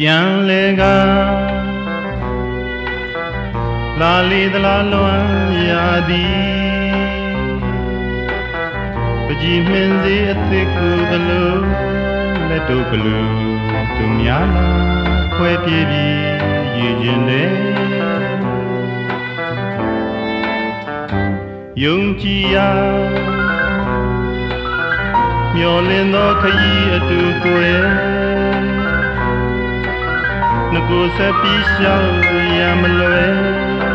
ပြန်လေကလာလေသလားလွမ်းရာသည်ပကြီးမင်းစီအသစ်ကူသလိုလက်တို့ဘလူသူများလာခွဲပြေးပြီးရည်ကျင်တယ်ယုံကြည်ရာမျောလင်းသောခရီးအတူကိုယ်င ကိုဆက်ပြီးရှောက်ရမလွယ်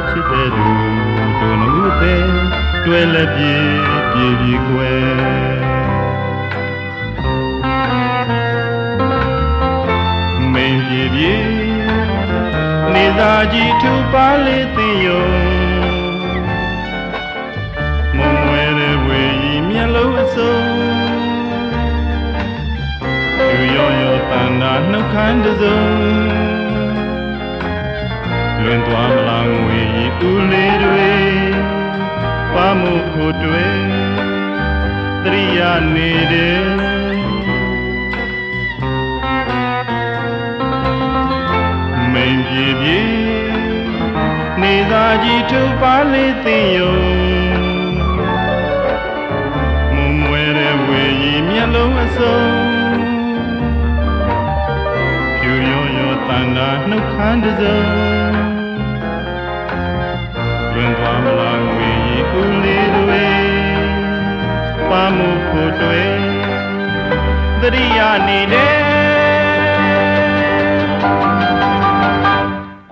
ချစ်တဲ့သူတို့နှုတ်တဲ့တွဲလက်ပြေပြေပြေကွယ်မင်းပြေပြေနေသာကြီးထူပါလေသိယုံမုံဝဲတဲ့ဝေကြီးမျက်လုံးအစုံသူရောရောတန်တာနှုတ်ခမ်းတစ်စုံ လွင်သွားမလားငွေဤဦးလေးတွေပါမှုဖို့တွေတရိယာနေတယ်မိန်ပြေပြေနေသာကြီးထူပါလေသိယုံမုံမွဲတဲ့ဝေကြီးမျက်လုံးအစုံဖြူရောရောတန်တာနှုတ်ခမ်းတစ်စုံ လွင်သွားမလားငွေရီဦးလေးတွေပါမှုဖို့တွေသတိရနေတယ်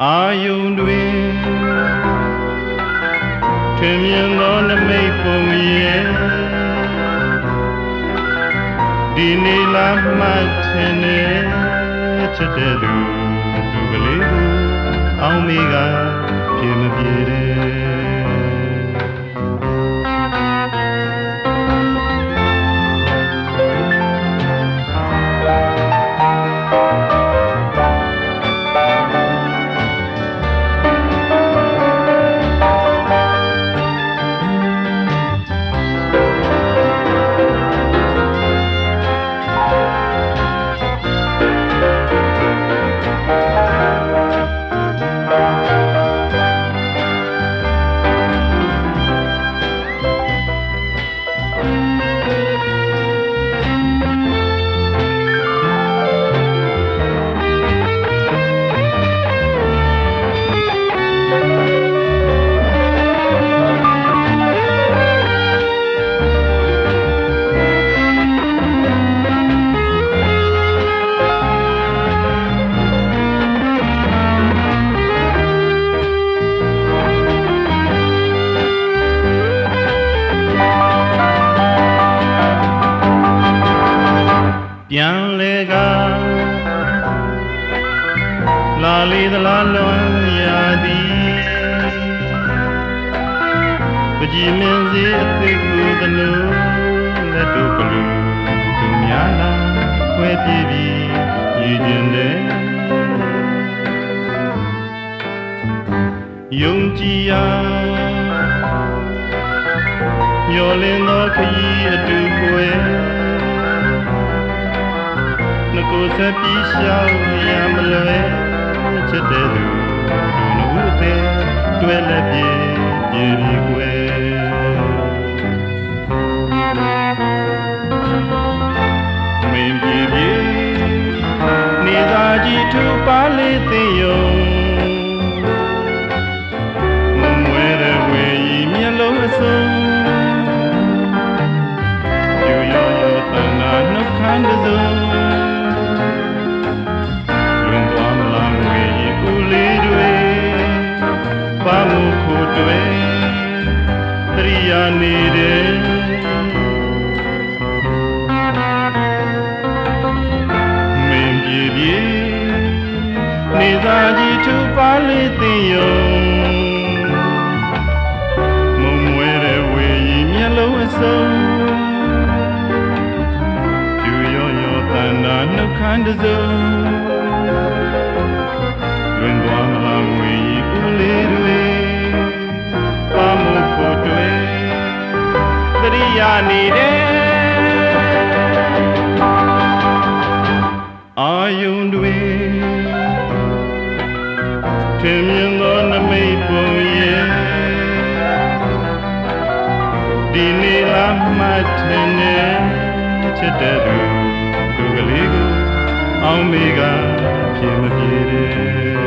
အာယုန်တွေထွင်မြင်သောနမိတ်ပုံရဲ့ဒီနေ့လာမှထင်နေချစ်တဲ့လူလူကလေးကိုအောင်မေက ပြေမပြေ ပြန်လေကလာလေသလားလွန်ရာသည်ပကြီးမင်းစီအသိကူသလိုလက်တို့ဘလူသူများလာခွဲပြေးပြီးရည်ကျင်တယ်ယုံကြည်ရာမျောလင်းသောခရီးအတူကိုယ်င ကိုဆက်ပြီးရှောက်ရမလွယ်ချစ်တဲ့သူတို့နှုတ်တဲ့တွဲလက်ပြေပြေပြေကွယ် kind of zoo. Lundwang lang we ulirli, pamu kutwe, driyani on the maple yeah. Dini la matene. Google Eagle. အောင်မေကဖြစ်မပြေတယ်